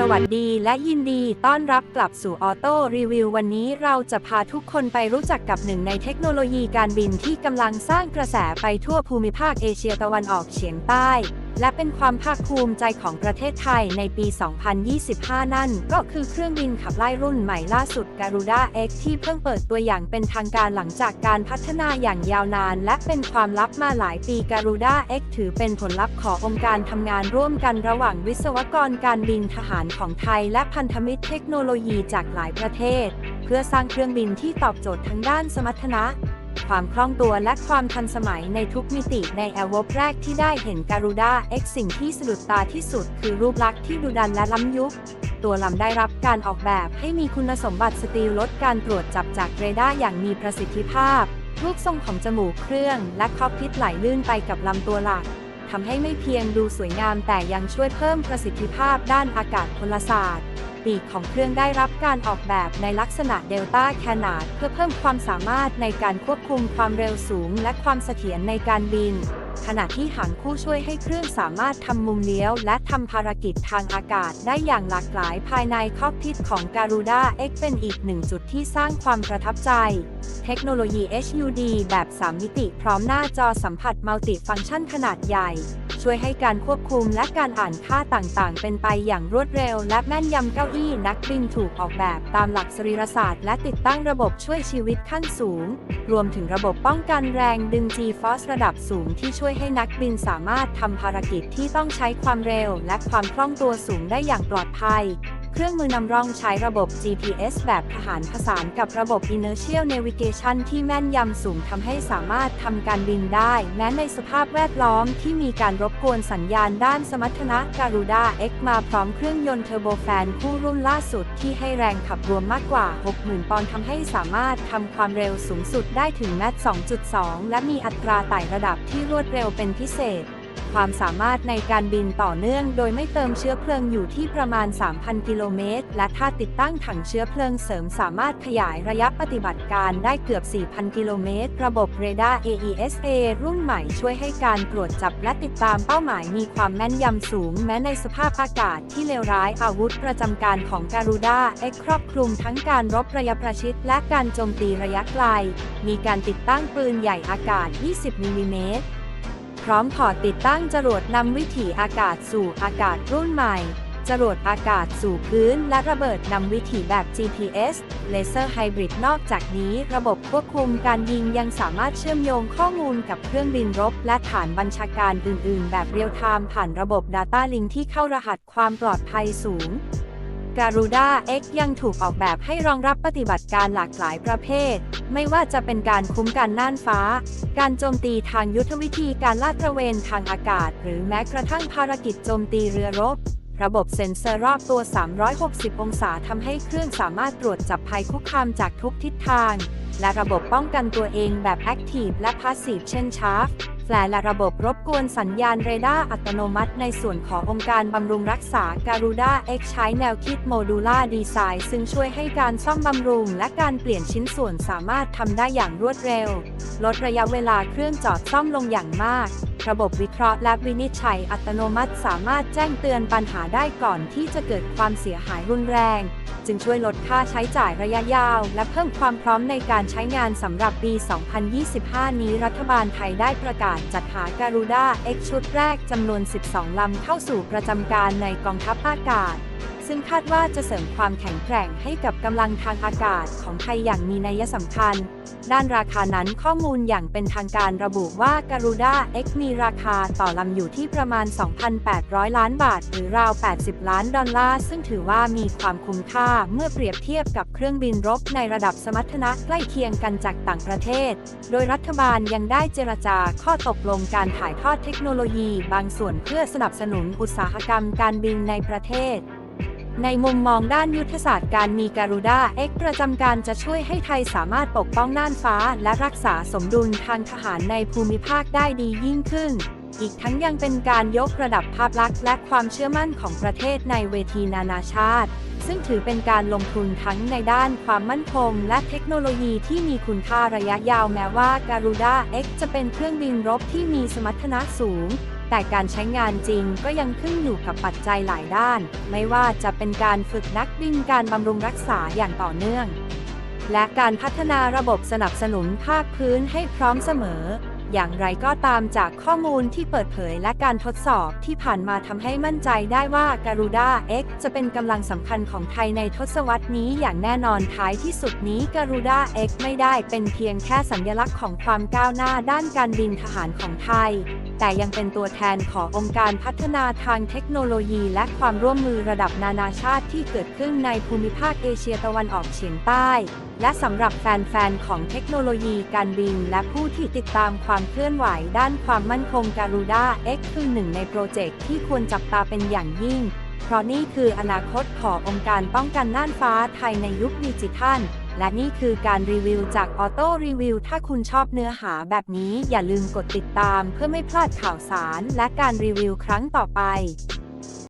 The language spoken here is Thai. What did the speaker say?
สวัสดีและยินดีต้อนรับกลับสู่ออโต้รีวิววันนี้เราจะพาทุกคนไปรู้จักกับหนึ่งในเทคโนโลยีการบินที่กำลังสร้างกระแสไปทั่วภูมิภาคเอเชียตะวันออกเฉียงใต้ และเป็นความภาคภูมิใจของประเทศไทยในปี 2025 นั่น ก็คือเครื่องบินขับไล่รุ่นใหม่ล่าสุด Garuda X ที่เพิ่งเปิดตัวอย่างเป็นทางการหลังจากการพัฒนาอย่างยาวนาน และเป็นความลับมาหลายปี Garuda X ถือเป็นผลลัพธ์ขององค์การทำงานร่วมกันระหว่างวิศวกรการบินทหารของไทย และพันธมิตรเทคโนโลยีจากหลายประเทศ เพื่อสร้างเครื่องบินที่ตอบโจทย์ทั้งด้านสมรรถนะ ความคล่องตัวและความทันสมัยในทุกมิติในแอร์วบแรกที่ได้เห็นการูด้า X สิ่งที่สะดุดตาที่สุดคือรูปลักษณ์ที่ดุดันและล้ำยุค ตัวลำได้รับการออกแบบให้มีคุณสมบัติสตีลลดการตรวจจับจากเรดาร์อย่างมีประสิทธิภาพรูปทรงของจมูกเครื่องและคอกพิษไหลลื่นไปกับลำตัวหลักทำให้ไม่เพียงดูสวยงามแต่ยังช่วยเพิ่มประสิทธิภาพด้านอากาศพลศาสตร์ ปีกของเครื่องได้รับการออกแบบในลักษณะเดลต้าแคนาดเพื่อเพิ่มความสามารถในการควบคุมความเร็วสูง และความเสถียรในการบิน ขณะที่หางคู่ช่วยให้เครื่องสามารถทำมุมเลี้ยว และทำภารกิจทางอากาศได้อย่างหลากหลายภายในคอกพิษของ Garuda X เป็นอีกหนึ่งจุดที่สร้างความประทับใจ เทคโนโลยี HUD แบบ 3 มิติพร้อมหน้าจอสัมผัสมัลติฟังก์ชันขนาดใหญ่ ช่วยให้การควบคุมและการอ่านค่าต่างๆ เป็นไปอย่างรวดเร็ว และแม่นยำเก้าอี้นักบินถูกออกแบบตามหลักสรีรศาสตร์ และติดตั้งระบบช่วยชีวิตขั้นสูง รวมถึงระบบป้องกันแรงดึง G-force ระดับสูงที่ช่วยให้นักบินสามารถทำภารกิจที่ต้องใช้ความเร็ว และความคล่องตัวสูงได้อย่างปลอดภัย เครื่องมือนำร่องใช้ระบบ GPS แบบทหารผสานกับระบบ Inertial Navigation ที่แม่นยำสูงทำให้สามารถทำการบินได้ แม้ในสภาพแวดล้อมที่มีการรบกวนสัญญาณด้านสมรรถนะ Garuda X มาพร้อมเครื่องยนต์เทอร์โบแฟนคู่รุ่นล่าสุดที่ให้แรงขับรวมมากกว่า 60,000 ปอนด์ทำให้สามารถทำความเร็วสูงสุดได้ถึงแมต2.2 และมีอัตราไต่ระดับที่รวดเร็วเป็นพิเศษ ความสามารถในการบินต่อเนื่อง โดยไม่เติมเชื้อเพลิงอยู่ที่ประมาณ 3,000 กิโลเมตร และถ้าติดตั้งถังเชื้อเพลิงเสริมสามารถขยายระยะปฏิบัติการได้เกือบ 4,000 กิโลเมตร ระบบเรดาร์ AESA รุ่นใหม่ช่วยให้การตรวจจับและติดตามเป้าหมายมีความแม่นยำสูง แม้ในสภาพอากาศที่เลวร้ายอาวุธประจำการของการูด้า X ครอบคลุมทั้งการรบระยะประชิดและการโจมตีระยะไกล มีการติดตั้งปืนใหญ่อากาศ 20มิลลิเมตร พร้อมพอร์ตติดตั้งจรวดนำวิถีอากาศสู่อากาศรุ่นใหม่ จรวดอากาศสู่พื้นและระเบิดนำวิถีแบบ GPS เลเซอร์ไฮบริดนอกจากนี้ ระบบควบคุมการยิงยังสามารถเชื่อมโยงข้อมูลกับเครื่องบินรบ และฐานบัญชาการอื่น ๆ แบบเรียลไทม์ผ่านระบบ Data Link ที่เข้ารหัสความปลอดภัยสูง Garuda X ยังถูกออกแบบให้รองรับปฏิบัติการหลากหลายประเภท ไม่ว่าจะเป็นการคุ้มกันน่านฟ้า การโจมตีทางยุทธวิธีการลาดตระเวนทางอากาศ หรือแม้กระทั่งภารกิจโจมตีเรือรบ ระบบเซ็นเซอร์รอบตัว 360 องศาทำให้เครื่องสามารถตรวจจับภัยคุกคามจากทุกทิศทาง และระบบป้องกันตัวเองแบบ Active และ Passive เช่น Chaff แฟลและระบบรบกวนสัญญาณเรดาร์อัตโนมัติในส่วนขององค์การบำรุงรักษา Garuda X ใช้แนวคิดโมดูล่าดีไซน์ซึ่งช่วยให้การซ่อมบำรุงและการเปลี่ยนชิ้นส่วนสามารถทำได้อย่างรวดเร็ว ลดระยะเวลาเครื่องจอดซ่อมลงอย่างมาก ระบบวิเคราะห์และวินิจฉัยอัตโนมัติสามารถแจ้งเตือนปัญหาได้ก่อนที่จะเกิดความเสียหายรุนแรง จึงช่วยลดค่าใช้จ่ายระยะยาว และเพิ่มความพร้อมในการใช้งานสำหรับปี 2025 นี้รัฐบาลไทยได้ประกาศจัดหา Garuda X ชุดแรกจำนวน 12 ลำเข้าสู่ประจำการในกองทัพอากาศ ซึ่งคาดว่าจะเสริมความแข็งแกร่งให้กับกำลังทางอากาศของไทยอย่างมีนัยสำคัญ ด้านราคานั้นข้อมูลอย่างเป็นทางการระบุว่า Garuda X มีราคาต่อลำอยู่ที่ประมาณ 2,800 ล้านบาท หรือราว 80 ล้านดอลลาร์ ซึ่งถือว่ามีความคุ้มค่าเมื่อเปรียบเทียบกับเครื่องบินรบในระดับสมรรถนะใกล้เคียงกันจากต่างประเทศ โดยรัฐบาลยังได้เจรจาข้อตกลงการถ่ายทอดเทคโนโลยี บางส่วนเพื่อสนับสนุนอุตสาหกรรมการบินในประเทศ ในมุมมองด้านยุทธศาสตร์การมีการูด้า X ประจำการจะช่วยให้ไทยสามารถปกป้องน่านฟ้า และรักษาสมดุลทางทหารในภูมิภาคได้ดียิ่งขึ้น อีกทั้งยังเป็นการยกระดับภาพลักษณ์และความเชื่อมั่นของประเทศในเวทีนานาชาติ ซึ่งถือเป็นการลงทุนทั้งในด้านความมั่นคง และเทคโนโลยีที่มีคุณค่าระยะยาวแม้ว่า Garuda X จะเป็นเครื่องบินรบที่มีสมรรถนะสูง แต่การใช้งานจริงก็ยังขึ้นอยู่กับปัจจัยหลายด้าน ไม่ว่าจะเป็นการฝึกนักบินการบำรุงรักษาอย่างต่อเนื่อง และการพัฒนาระบบสนับสนุนภาคพื้นให้พร้อมเสมอ อย่างไรก็ตามจากข้อมูลที่เปิดเผยและการทดสอบที่ผ่านมาทำให้มั่นใจได้ว่า Garuda X จะเป็นกำลังสำคัญของไทยในทศวรรษนี้อย่างแน่นอนท้ายที่สุดนี้ Garuda X ไม่ได้เป็นเพียงแค่สัญลักษณ์ของความก้าวหน้าด้านการบินทหารของไทย แต่ยังเป็นตัวแทนขององค์การพัฒนาทางเทคโนโลยีและความร่วมมือระดับนานาชาติที่เกิดขึ้นในภูมิภาคเอเชียตะวันออกเฉียงใต้ และสำหรับแฟนๆ ของเทคโนโลยีการบิน และผู้ที่ติดตามความเคลื่อนไหวด้านความมั่นคงการูด้า X คือหนึ่งในโปรเจกต์ที่ควรจับตาเป็นอย่างยิ่ง เพราะนี่คืออนาคตขององค์การป้องกันน่านฟ้าไทยในยุคดิจิทัล และนี่คือการรีวิวจากออโต้รีวิวถ้าคุณชอบเนื้อหาแบบนี้อย่าลืมกดติดตามเพื่อไม่พลาดข่าวสารและการรีวิวครั้งต่อไป